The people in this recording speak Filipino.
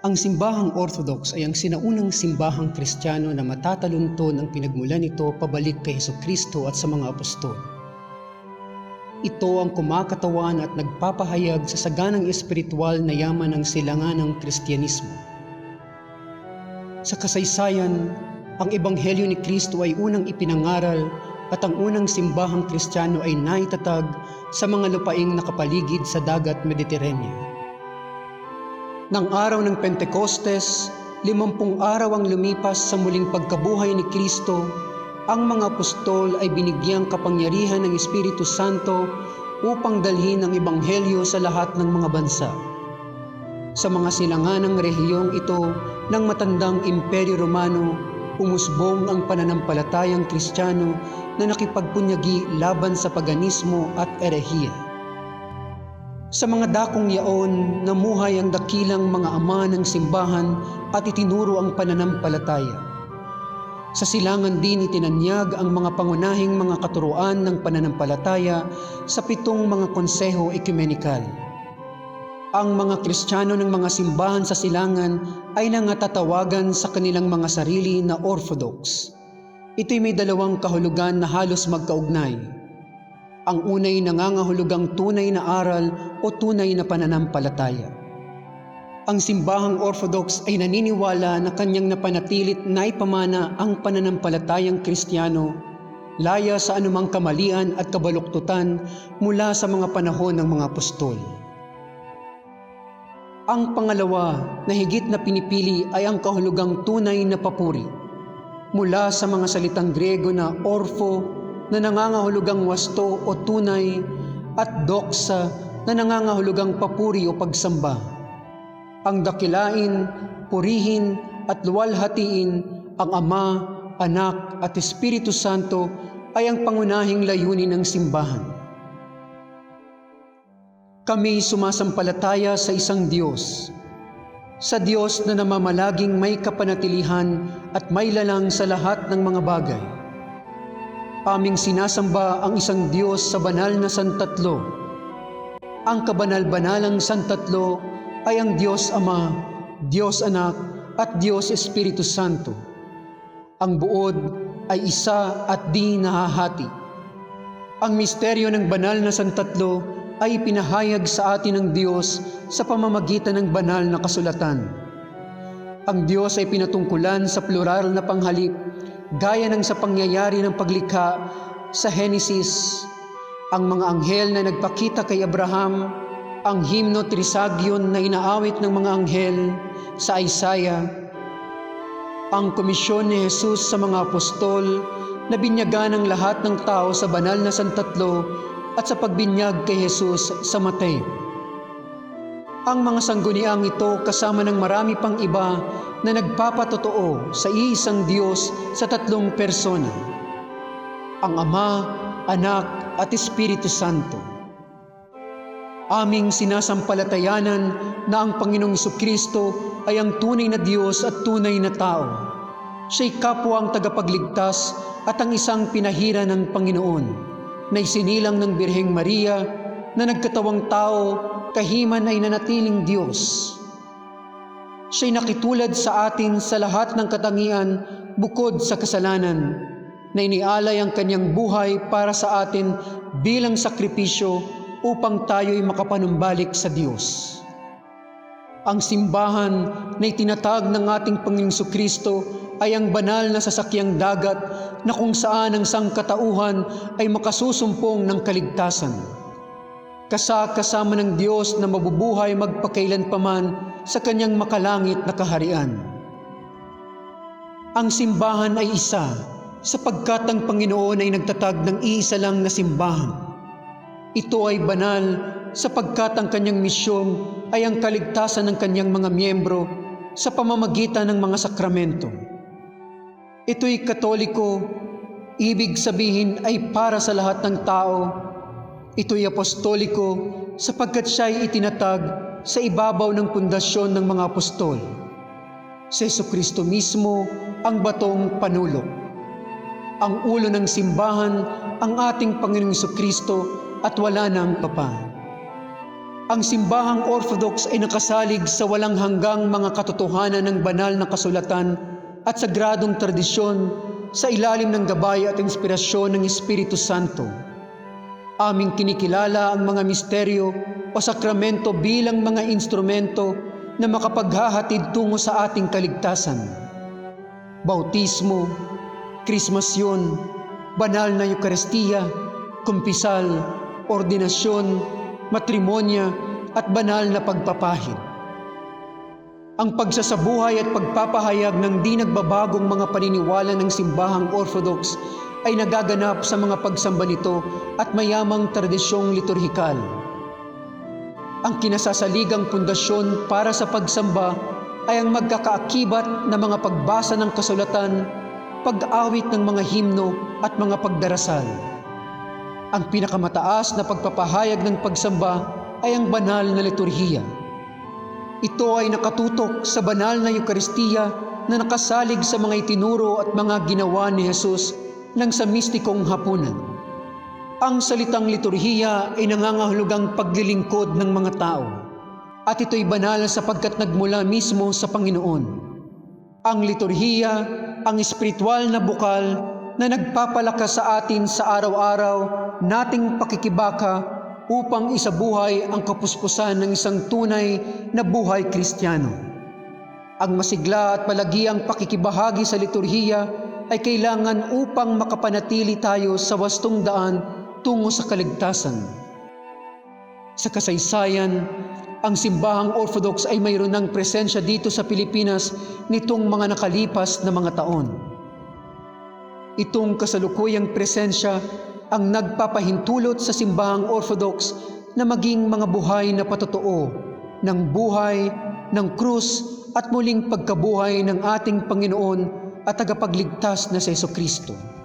Ang simbahang Orthodox ay ang sinaunang simbahang Kristiyano na matatalunton ang pinagmulan nito pabalik kay Heso Kristo at sa mga apostol. Ito ang kumakatawan at nagpapahayag sa saganang espiritual na yaman ng silangan ng Kristyanismo. Sa kasaysayan, ang Ebanghelyo ni Kristo ay unang ipinangaral at ang unang simbahang Kristiyano ay naitatag sa mga lupaing nakapaligid sa dagat Mediterranean. Nang araw ng Pentecostes, limampung araw ang lumipas sa muling pagkabuhay ni Kristo, ang mga apostol ay binigyang kapangyarihan ng Espiritu Santo upang dalhin ang Ebanghelyo sa lahat ng mga bansa. Sa mga silangan ng rehiyong ito ng matandang Imperyo Romano, umusbong ang pananampalatayang Kristiyano na nakipagpunyagi laban sa paganismo at erehiya. Sa mga dakong yaon, namuhay ang dakilang mga ama ng simbahan at itinuro ang pananampalataya. Sa silangan din itinanyag ang mga pangunahing mga katuruan ng pananampalataya sa pitong mga konseho ekumenikal. Ang mga Kristiyano ng mga simbahan sa silangan ay nangatatawagan sa kanilang mga sarili na Orthodox. Ito'y may dalawang kahulugan na halos magkaugnay. Ang unay nangangahulugang tunay na aral o tunay na pananampalataya. Ang simbahang Orthodox ay naniniwala na kanyang napanatilit na ipamana ang pananampalatayang Kristiyano laya sa anumang kamalian at kabaluktutan mula sa mga panahon ng mga apostol. Ang pangalawa na higit na pinipili ay ang kahulugang tunay na papuri mula sa mga salitang Grego na orpho na nangangahulugang wasto o tunay at doxa na nangangahulugang papuri o pagsamba. Ang dakilain, purihin at luwalhatiin ang Ama, Anak at Espiritu Santo ay ang pangunahing layunin ng simbahan. Kami sumasampalataya sa isang Diyos, sa Diyos na namamalaging may kapanatilihan at may lalang sa lahat ng mga bagay. Aming sinasamba ang isang Diyos sa banal na santatlo. Ang kabanal-banalang santatlo ay ang Diyos Ama, Diyos Anak at Diyos Espiritu Santo. Ang buod ay isa at di nahahati. Ang misteryo ng banal na santatlo ay pinahayag sa atin ng Diyos sa pamamagitan ng banal na kasulatan. Ang Diyos ay pinatungkulan sa plural na panghalip gaya ng sa pangyayari ng paglikha sa Genesis, ang mga anghel na nagpakita kay Abraham, ang himno trisagyon na inaawit ng mga anghel sa Isaiah, ang komisyon ni Jesus sa mga apostol na binyagan ng lahat ng tao sa banal na santatlo at sa pagbinyag kay Jesus sa Mateo. Ang mga sangguniang ito kasama ng marami pang iba na nagpapatotoo sa iisang Diyos sa tatlong persona. Ang Ama, Anak at Espiritu Santo. Aming sinasampalatayanan na ang Panginoong Kristo ay ang tunay na Diyos at tunay na tao. Siya'y kapwa ang tagapagligtas at ang isang pinahira ng Panginoon na isinilang ng Birheng Maria na nagkatawang tao kahiman ay nanatiling Diyos. Siya'y nakitulad sa atin sa lahat ng katangian bukod sa kasalanan na inialay ang kanyang buhay para sa atin bilang sakripisyo upang tayo'y makapanumbalik sa Diyos. Ang simbahan na itinatag ng ating Panginoong Kristo ay ang banal na sasakyang dagat na kung saan ang sangkatauhan ay makasusumpong ng kaligtasan. Kasakasama ng Diyos na mabubuhay magpakailan paman sa kanyang makalangit na kaharian. Ang simbahan ay isa sapagkat ang Panginoon ay nagtatag ng iisa lang na simbahan. Ito ay banal sapagkat ang kanyang misyon ay ang kaligtasan ng kanyang mga miyembro sa pamamagitan ng mga sakramento. Ito'y katoliko, ibig sabihin ay para sa lahat ng tao. Ito'y apostoliko sapagkat siya'y itinatag sa ibabaw ng pundasyon ng mga apostol. Si Yesu Kristo mismo ang batong panulok. Ang ulo ng simbahan ang ating Panginoong Kristo at wala nang papa. Ang simbahang Orthodox ay nakasalig sa walang hanggang mga katotohanan ng banal na kasulatan at sagradong tradisyon sa ilalim ng gabay at inspirasyon ng Espiritu Santo. Aming kinikilala ang mga misteryo o sakramento bilang mga instrumento na makapaghahatid tungo sa ating kaligtasan. Bautismo, Krismasyon, banal na Eukaristiya, kumpisal, ordinasyon, matrimonya at banal na pagpapahid. Ang pagsasabuhay at pagpapahayag ng di nagbabagong mga paniniwala ng simbahang Orthodox ay nagaganap sa mga pagsamba nito at mayamang tradisyong liturhikal. Ang kinasasaligang pundasyon para sa pagsamba ay ang magkakaakibat na mga pagbasa ng kasulatan, pag-awit ng mga himno at mga pagdarasal. Ang pinakamataas na pagpapahayag ng pagsamba ay ang banal na liturhiya. Ito ay nakatutok sa banal na Eukaristiya na nakasalig sa mga itinuro at mga ginawa ni Jesus nang sa mistikong hapunan. Ang salitang liturhiya ay nangangahulugang paglilingkod ng mga tao at ito'y banal sapagkat nagmula mismo sa Panginoon. Ang liturhiya, ang espiritual na bukal na nagpapalakas sa atin sa araw-araw nating pakikibaka upang isabuhay ang kapuspusan ng isang tunay na buhay kristyano. Ang masigla at palagiang pakikibahagi sa liturhiya ay kailangan upang makapanatili tayo sa wastong daan tungo sa kaligtasan. Sa kasaysayan, ang simbahang Orthodox ay mayroon ng presensya dito sa Pilipinas nitong mga nakalipas na mga taon. Itong kasalukuyang presensya ang nagpapahintulot sa simbahang Orthodox na maging mga buhay na patotoo ng buhay, ng krus at muling pagkabuhay ng ating Panginoon at tagapagligtas na sa Kristo.